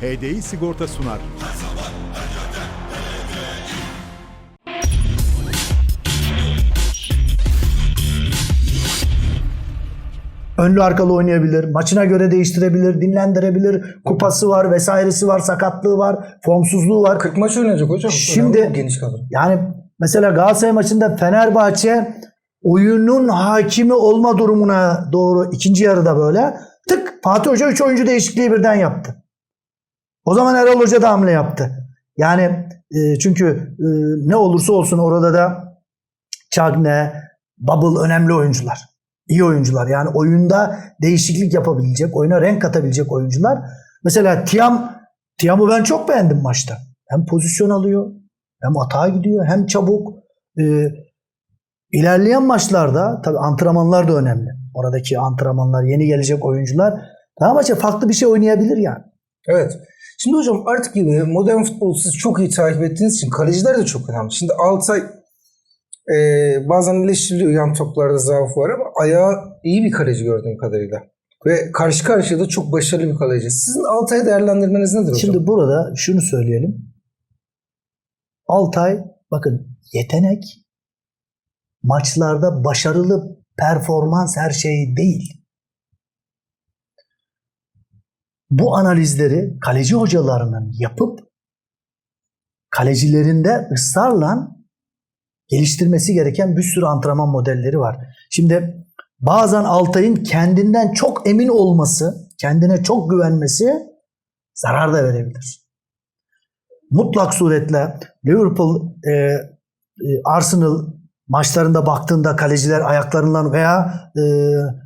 HDI Sigorta sunar. Önlü arkalı oynayabilir, maçına göre değiştirebilir, dinlendirebilir, kupası var, vesairesi var, sakatlığı var, formsuzluğu var. 40 maç oynayacak hocam. Şimdi- geniş kadro. Yani mesela Galatasaray maçında Fenerbahçe oyunun hakimi olma durumuna doğru ikinci yarıda böyle tık Fatih Hoca 3 oyuncu değişikliği birden yaptı. O zaman Erol Hoca da hamle yaptı. Yani e, çünkü e, ne olursa olsun orada da Cagne, Bubble önemli oyuncular. İyi oyuncular. Yani oyunda değişiklik yapabilecek, oyuna renk katabilecek oyuncular. Mesela Tiam, Tiam'ı ben çok beğendim maçta. Hem pozisyon alıyor, hem atağa gidiyor, hem çabuk. Ee, ilerleyen maçlarda tabii antrenmanlar da önemli. Oradaki antrenmanlar, yeni gelecek oyuncular daha maça farklı bir şey oynayabilir yani. Evet. Şimdi hocam artık modern futbolu siz çok iyi takip ettiğiniz için kaleciler de çok önemli. Şimdi Altay e, bazen eleştiriliyor yan toplarda zaafı var ama ayağı iyi bir kaleci gördüğüm kadarıyla. Ve karşı karşıya da çok başarılı bir kaleci. Sizin Altay'ı değerlendirmeniz nedir hocam? Şimdi burada şunu söyleyelim. Altay bakın yetenek maçlarda başarılı performans her şey değil. Bu analizleri kaleci hocalarının yapıp kalecilerinde ısrarla geliştirmesi gereken bir sürü antrenman modelleri var. Şimdi bazen Altay'ın kendinden çok emin olması, kendine çok güvenmesi zarar da verebilir. Mutlak suretle Liverpool, e, e, Arsenal maçlarında baktığında kaleciler ayaklarından veya e,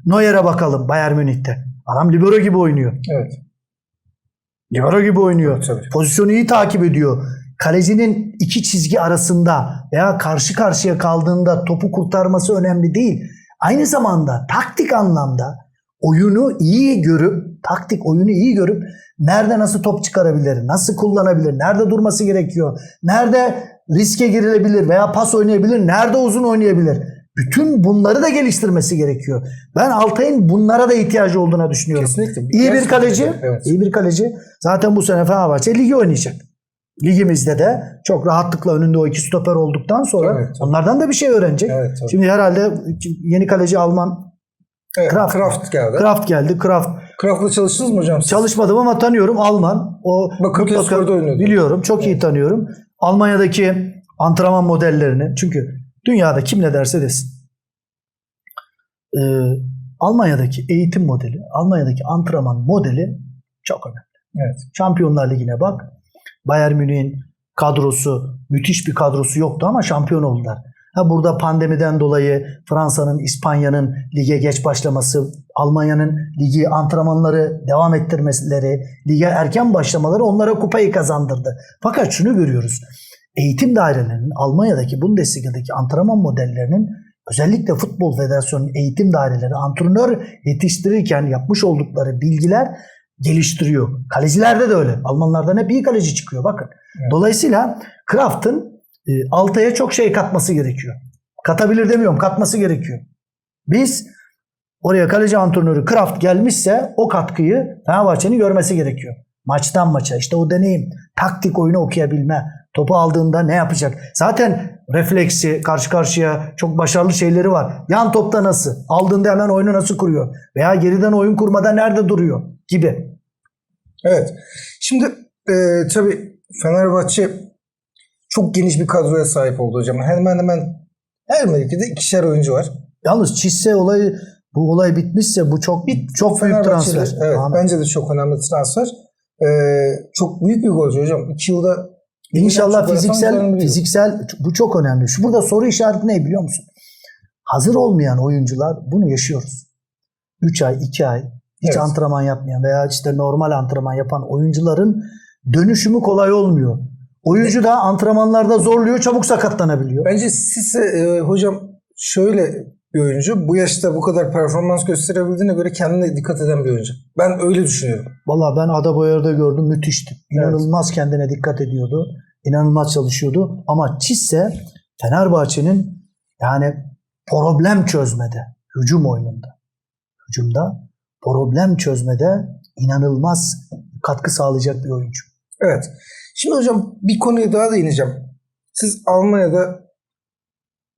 Neuer'e bakalım Bayern Münih'te. Adam libero gibi oynuyor. Evet. Libero gibi oynuyor. Tabii. Pozisyonu iyi takip ediyor. Kalecinin iki çizgi arasında veya karşı karşıya kaldığında topu kurtarması önemli değil. Aynı zamanda taktik anlamda oyunu iyi görüp, taktik oyunu iyi görüp nerede nasıl top çıkarabilir, nasıl kullanabilir, nerede durması gerekiyor, nerede riske girilebilir veya pas oynayabilir, nerede uzun oynayabilir. Bütün bunları da geliştirmesi gerekiyor. Ben Altay'ın bunlara da ihtiyacı olduğuna düşünüyorum. Kesinlikle. İyi bir kaleci, evet. iyi bir kaleci. Zaten bu sene Fenerbahçe ligi oynayacak. Ligimizde de çok rahatlıkla önünde o iki stoper olduktan sonra Evet, onlardan da bir şey öğrenecek. Evet, tabii. Şimdi herhalde yeni kaleci Alman Evet, Kraft. Kraft, geldi. Kraft geldi. Kraft Kraft'la çalıştınız mı hocam siz? çalışmadım ama tanıyorum Alman. O Bakırköy mutlaka- Spor'da oynuyordu. Biliyorum. Çok iyi tanıyorum. Almanya'daki antrenman modellerini çünkü dünyada kim ne derse desin. Ee, Almanya'daki eğitim modeli, Almanya'daki antrenman modeli çok önemli. Evet. Şampiyonlar Ligi'ne bak. Bayern Münih'in kadrosu, müthiş bir kadrosu yoktu ama şampiyon oldular. Ha burada pandemiden dolayı Fransa'nın, İspanya'nın lige geç başlaması, Almanya'nın ligi antrenmanları devam ettirmeleri, lige erken başlamaları onlara kupayı kazandırdı. Fakat şunu görüyoruz. Eğitim dairelerinin Almanya'daki Bundesliga'daki antrenman modellerinin özellikle Futbol Federasyonu'nun eğitim daireleri antrenör yetiştirirken yapmış oldukları bilgiler geliştiriyor. Kalecilerde de öyle. Almanlardan hep iyi kaleci çıkıyor bakın. Evet. Dolayısıyla Kraft'ın e, Altay'a çok şey katması gerekiyor. Katabilir demiyorum, katması gerekiyor. Biz oraya kaleci antrenörü Kraft gelmişse o katkıyı Fenerbahçe'nin görmesi gerekiyor. Maçtan maça işte o deneyim, taktik oyunu okuyabilme, topu aldığında ne yapacak? Zaten refleksi, karşı karşıya çok başarılı şeyleri var. Yan topta nasıl? Aldığında hemen oyunu nasıl kuruyor? Veya geriden oyun kurmada nerede duruyor? Gibi. Evet. Şimdi e, tabii Fenerbahçe çok geniş bir kadroya sahip oldu hocam. Hemen hemen her mevkide ikişer oyuncu var. Yalnız Çisse olayı bu olay bitmişse bu çok çok büyük transfer. Evet, Ahmet. bence de çok önemli transfer. E, çok büyük bir golcü hocam. İki yılda İnşallah fiziksel fiziksel bu çok önemli. Şu burada soru işareti ne biliyor musun? Hazır olmayan oyuncular bunu yaşıyoruz. 3 ay, 2 ay hiç Evet. antrenman yapmayan veya işte normal antrenman yapan oyuncuların dönüşümü kolay olmuyor. Oyuncu da antrenmanlarda zorluyor, çabuk sakatlanabiliyor. Bence Sisse e, hocam şöyle bir oyuncu. Bu yaşta bu kadar performans gösterebildiğine göre kendine dikkat eden bir oyuncu. Ben öyle düşünüyorum. Vallahi ben Adaboyar'da gördüm müthişti. İnanılmaz kendine dikkat ediyordu. İnanılmaz çalışıyordu. Ama Çisse Fenerbahçe'nin yani problem çözmede, hücum oyununda, hücumda problem çözmede inanılmaz katkı sağlayacak bir oyuncu. Evet. Şimdi hocam bir konuya daha değineceğim. Siz Almanya'da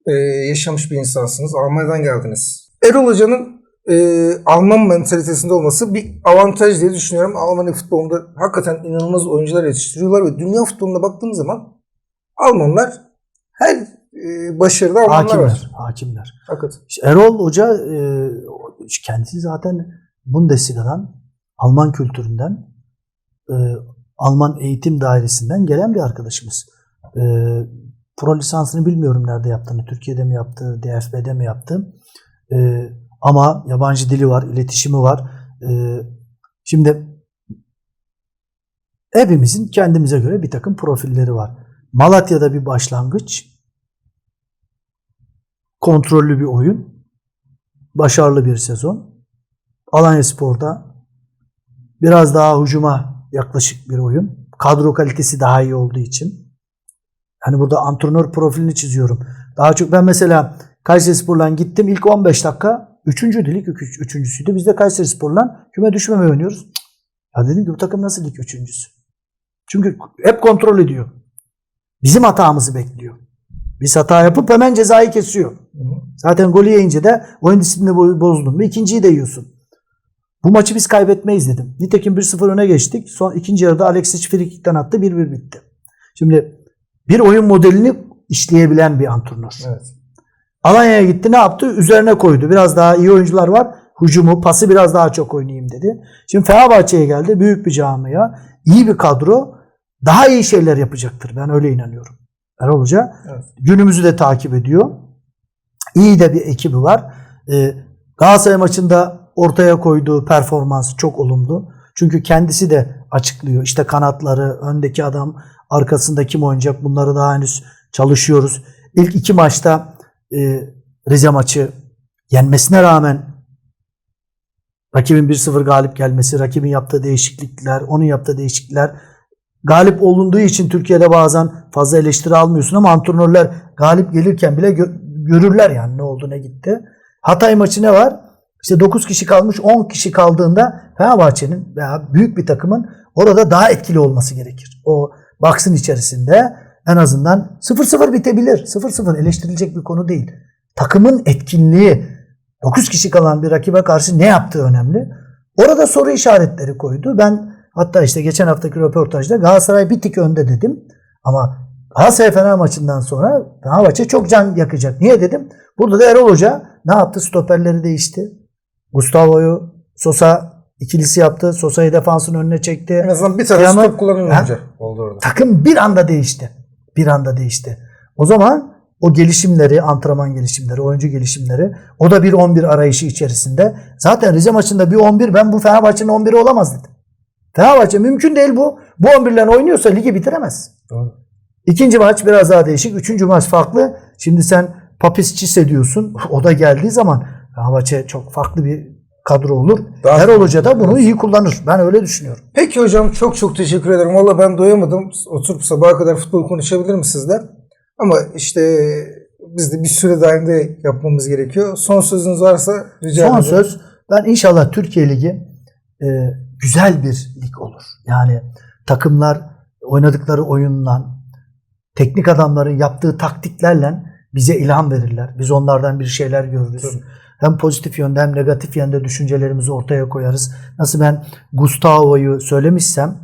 e, yaşamış bir insansınız. Almanya'dan geldiniz. Erol Hoca'nın e, Alman mentalitesinde olması bir avantaj diye düşünüyorum. Almanya futbolunda hakikaten inanılmaz oyuncular yetiştiriyorlar ve dünya futboluna baktığımız zaman Almanlar her e, başarıda Almanlar Hakimler. var. Hakimler. Hakikaten. İşte Erol Hoca e, kendisi zaten Bundesliga'dan, Alman kültüründen, e, Alman eğitim dairesinden gelen bir arkadaşımız. E, pro lisansını bilmiyorum nerede yaptığını. Türkiye'de mi yaptı, DFB'de mi yaptı. E, ama yabancı dili var, iletişimi var. E, şimdi hepimizin kendimize göre bir takım profilleri var. Malatya'da bir başlangıç, kontrollü bir oyun, başarılı bir sezon. Alanya Spor'da biraz daha hücuma yaklaşık bir oyun. Kadro kalitesi daha iyi olduğu için. Hani burada antrenör profilini çiziyorum. Daha çok ben mesela Kayseri Spor'la gittim. ilk 15 dakika üçüncü lig üç, üçüncüsüydü. Biz de Kayseri Spor'la küme düşmeme oynuyoruz. Cık. Ya dedim ki bu takım nasıl lig üçüncüsü? Çünkü hep kontrol ediyor. Bizim hatamızı bekliyor. Biz hata yapıp hemen cezayı kesiyor. Zaten golü yiyince de oyun disiplini bo- bozdun mu ikinciyi de yiyorsun. Bu maçı biz kaybetmeyiz dedim. Nitekim 1-0 öne geçtik. Son ikinci yarıda Alexic frikikten attı 1-1 bitti. Şimdi bir oyun modelini işleyebilen bir antrenör. Evet. Alanya'ya gitti ne yaptı? Üzerine koydu. Biraz daha iyi oyuncular var. Hücumu, pası biraz daha çok oynayayım dedi. Şimdi Fenerbahçe'ye geldi. Büyük bir camia. iyi bir kadro. Daha iyi şeyler yapacaktır. Ben öyle inanıyorum. Erol Hoca Evet. günümüzü de takip ediyor. İyi de bir ekibi var. Ee, Galatasaray maçında ortaya koyduğu performans çok olumlu. Çünkü kendisi de açıklıyor. İşte kanatları, öndeki adam, arkasında kim oynayacak bunları daha henüz çalışıyoruz. İlk iki maçta e, Rize maçı yenmesine rağmen rakibin 1-0 galip gelmesi, rakibin yaptığı değişiklikler, onun yaptığı değişiklikler galip olunduğu için Türkiye'de bazen fazla eleştiri almıyorsun ama antrenörler galip gelirken bile gö- görürler yani ne oldu ne gitti. Hatay maçı ne var? İşte 9 kişi kalmış 10 kişi kaldığında Fenerbahçe'nin veya büyük bir takımın orada daha etkili olması gerekir. O box'ın içerisinde en azından 0-0 bitebilir. 0-0 eleştirilecek bir konu değil. Takımın etkinliği 9 kişi kalan bir rakibe karşı ne yaptığı önemli. Orada soru işaretleri koydu. Ben hatta işte geçen haftaki röportajda Galatasaray bir tık önde dedim. Ama Galatasaray Fener maçından sonra Fenerbahçe çok can yakacak. Niye dedim? Burada da Erol Hoca ne yaptı? Stoperleri değişti. Gustavo'yu Sosa ikilisi yaptı. Sosa'yı defansın önüne çekti. En azından bir tane stop oyuncu oldu orada. Takım bir anda değişti. Bir anda değişti. O zaman o gelişimleri, antrenman gelişimleri, oyuncu gelişimleri, o da bir 11 arayışı içerisinde. Zaten Rize maçında bir 11 ben bu Fenerbahçe'nin 11'i olamaz dedim. Fenerbahçe mümkün değil bu. Bu 11'lerle oynuyorsa ligi bitiremez. Doğru. İkinci maç biraz daha değişik. Üçüncü maç farklı. Şimdi sen Papis Cisse diyorsun. O da geldiği zaman Fenerbahçe çok farklı bir kadro olur. Daha- Erol Hoca da bunu iyi kullanır. Ben öyle düşünüyorum. Peki hocam çok çok teşekkür ederim. Valla ben doyamadım. Oturup sabaha kadar futbol konuşabilirim sizler. Ama işte biz de bir süre dahilinde yapmamız gerekiyor. Son sözünüz varsa rica Son ederim. söz ben inşallah Türkiye Ligi e, güzel bir lig olur. Yani takımlar oynadıkları oyunla teknik adamların yaptığı taktiklerle bize ilham verirler. Biz onlardan bir şeyler görürüz. Tabii. Hem pozitif yönde hem negatif yönde düşüncelerimizi ortaya koyarız. Nasıl ben Gustavo'yu söylemişsem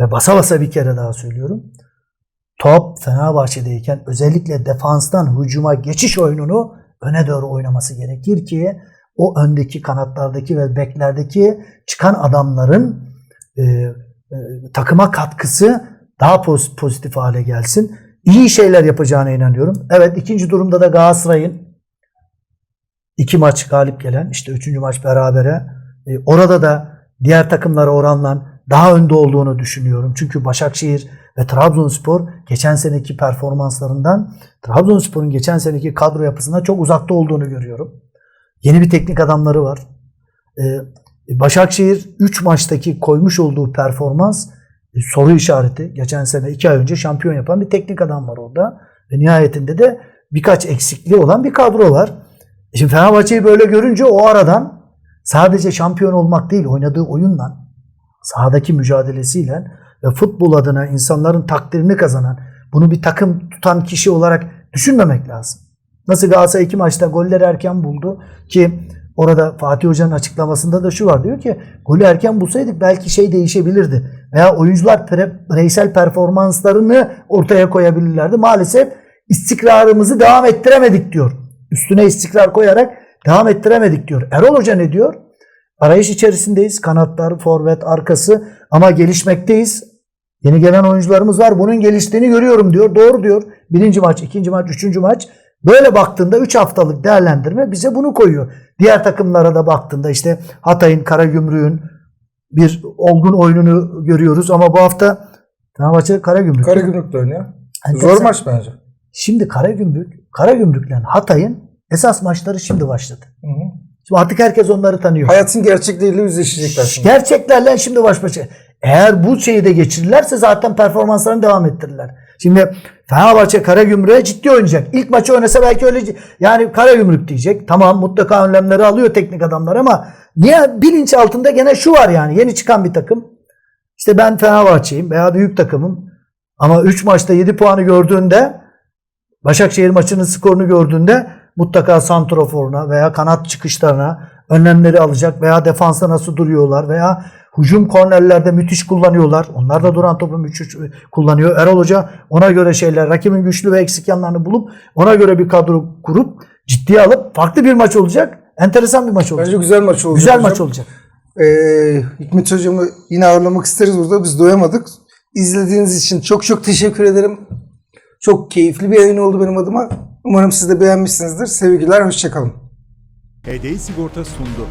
ve basa basa bir kere daha söylüyorum. Top Fenerbahçe'deyken özellikle defanstan hücuma geçiş oyununu öne doğru oynaması gerekir ki o öndeki kanatlardaki ve beklerdeki çıkan adamların e, e, takıma katkısı daha poz- pozitif hale gelsin. İyi şeyler yapacağına inanıyorum. Evet ikinci durumda da Galatasaray'ın iki maç galip gelen işte üçüncü maç berabere e, orada da diğer takımlara oranla daha önde olduğunu düşünüyorum. Çünkü Başakşehir ve Trabzonspor geçen seneki performanslarından Trabzonspor'un geçen seneki kadro yapısında çok uzakta olduğunu görüyorum. Yeni bir teknik adamları var. Ee, Başakşehir 3 maçtaki koymuş olduğu performans soru işareti. Geçen sene 2 ay önce şampiyon yapan bir teknik adam var orada. Ve nihayetinde de birkaç eksikliği olan bir kadro var. E Şimdi Fenerbahçe'yi böyle görünce o aradan sadece şampiyon olmak değil oynadığı oyunla sahadaki mücadelesiyle ve futbol adına insanların takdirini kazanan, bunu bir takım tutan kişi olarak düşünmemek lazım. Nasıl Galatasaray iki maçta golleri erken buldu ki orada Fatih Hoca'nın açıklamasında da şu var diyor ki golü erken bulsaydık belki şey değişebilirdi. Veya oyuncular bireysel performanslarını ortaya koyabilirlerdi. Maalesef istikrarımızı devam ettiremedik diyor. Üstüne istikrar koyarak devam ettiremedik diyor. Erol Hoca ne diyor? Arayış içerisindeyiz. Kanatlar, forvet, arkası ama gelişmekteyiz. Yeni gelen oyuncularımız var. Bunun geliştiğini görüyorum diyor. Doğru diyor. Birinci maç, ikinci maç, üçüncü maç. Böyle baktığında 3 haftalık değerlendirme bize bunu koyuyor. Diğer takımlara da baktığında işte Hatay'ın, Karagümrük'ün bir olgun oyununu görüyoruz. Ama bu hafta Fenerbahçe Karagümrük. Karagümrük'te oynuyor. Enteresan. Zor maç bence. Şimdi Karagümrük, Karagümrük'le Hatay'ın esas maçları şimdi başladı. Hı hı. Şimdi artık herkes onları tanıyor. Hayatın gerçekleriyle yüzleşecekler şimdi. Gerçeklerle şimdi baş başa. Eğer bu şeyi de geçirirlerse zaten performanslarını devam ettirirler. Şimdi Fenerbahçe Karagümrük'e ciddi oynayacak. İlk maçı oynasa belki öyle yani Karagümrük diyecek. Tamam mutlaka önlemleri alıyor teknik adamlar ama niye bilinç altında gene şu var yani yeni çıkan bir takım. İşte ben Fenerbahçe'yim veya büyük takımım. Ama 3 maçta 7 puanı gördüğünde Başakşehir maçının skorunu gördüğünde mutlaka santroforuna veya kanat çıkışlarına önlemleri alacak veya defansa nasıl duruyorlar veya hücum kornerlerde müthiş kullanıyorlar. Onlar da duran topu müthiş kullanıyor. Erol Hoca ona göre şeyler, rakibin güçlü ve eksik yanlarını bulup ona göre bir kadro kurup ciddiye alıp farklı bir maç olacak. Enteresan bir maç olacak. Bence güzel maç olacak. Güzel hocam. maç olacak. Ee, Hikmet Hocam'ı yine ağırlamak isteriz burada. Biz doyamadık. İzlediğiniz için çok çok teşekkür ederim. Çok keyifli bir yayın oldu benim adıma. Umarım siz de beğenmişsinizdir. Sevgiler, hoşçakalın. HDI Sigorta sundu.